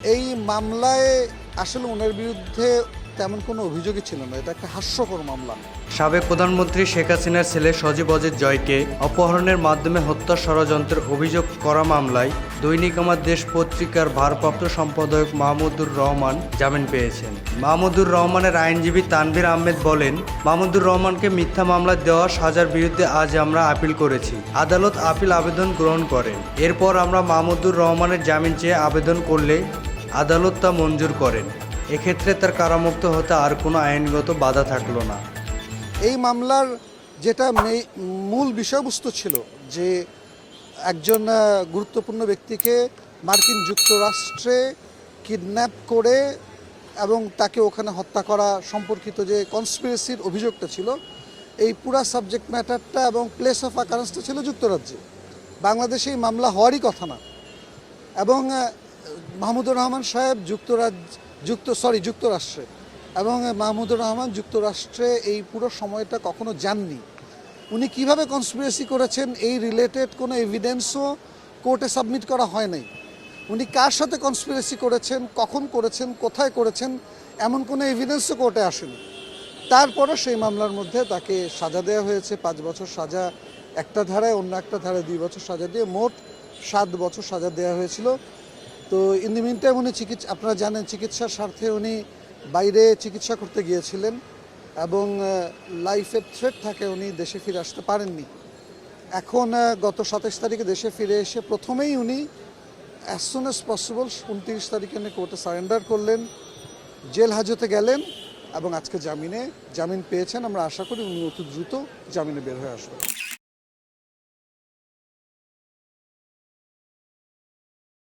এই মামলায় আসলে ওনার বিরুদ্ধে তেমন কোনো অভিযোগই ছিল না। এটা একটা হাস্যকর মামলা। সাবেক প্রধানমন্ত্রী শেখ হাসিনার ছেলে সজীব অজিত জয়কে অপহরণের মাধ্যমে হত্যা ষড়যন্ত্রের অভিযোগ করা মামলায় দৈনিক আমার দেশ পত্রিকার ভারপ্রাপ্ত সম্পাদক মাহমুদুর রহমান জামিন পেয়েছেন। মাহমুদুর রহমানের আইনজীবী তানভীর আহমেদ বলেন, মাহমুদুর রহমানকে মিথ্যা মামলা দেওয়া সাজার বিরুদ্ধে আজ আমরা আপিল করেছি। আদালত আপিল আবেদন গ্রহণ করেন। এরপর আমরা মাহমুদুর রহমানের জামিন চেয়ে আবেদন করলে আদালত তা মঞ্জুর করেন। এক্ষেত্রে তার কারামুক্ত হতে আর কোনো আইনগত বাধা থাকল না। এই মামলার যেটা মূল বিষয়বস্তু ছিল যে একজন গুরুত্বপূর্ণ ব্যক্তিকে মার্কিন যুক্তরাষ্ট্রে কিডন্যাপ করে এবং তাকে ওখানে হত্যা করা সম্পর্কিত যে কনস্পিরেসির অভিযোগটা ছিল, এই পুরা সাবজেক্ট ম্যাটারটা এবং প্লেস অফ আকারেন্সটা ছিল যুক্তরাজ্যে। বাংলাদেশে এই মামলা হওয়ারই কথা না। এবং মাহমুদুর রহমান সাহেব যুক্তরাজ্য, যুক্ত সরি যুক্তরাষ্ট্রে। এবং মাহমুদুর রহমান যুক্তরাষ্ট্রে এই পুরো সময়টা কখনো যাননি। উনি কীভাবে কনস্পিরেসি করেছেন এই রিলেটেড কোনো এভিডেন্সও কোর্টে সাবমিট করা হয় নাই। উনি কার সাথে কনস্পিরেসি করেছেন, কখন করেছেন, কোথায় করেছেন, এমন কোনো এভিডেন্সও কোর্টে আসেনি। তারপরও সেই মামলার মধ্যে তাকে সাজা দেওয়া হয়েছে, পাঁচ বছর সাজা, একটা ধারায়, অন্য একটা ধারায় দুই বছর সাজা দিয়ে মোট সাত বছর সাজা দেওয়া হয়েছিল। তো ইন দি মিন টাইম উনি চিকিৎসা, আপনারা জানেন চিকিৎসার স্বার্থে উনি বাইরে চিকিৎসা করতে গিয়েছিলেন এবং লাইফের থ্রেট থাকে উনি দেশে ফিরে আসতে পারেননি। এখন গত সাতাশ তারিখে দেশে ফিরে এসে প্রথমেই উনি অ্যাজ সুন অ্যাজ পসিবল উনত্রিশ তারিখে উনি কোর্টে সারেন্ডার করলেন, জেল হাজতে গেলেন এবং আজকে জামিনে, জামিন পেয়েছেন। আমরা আশা করি উনি অতি দ্রুত জামিনে বের হয়ে আসবেন।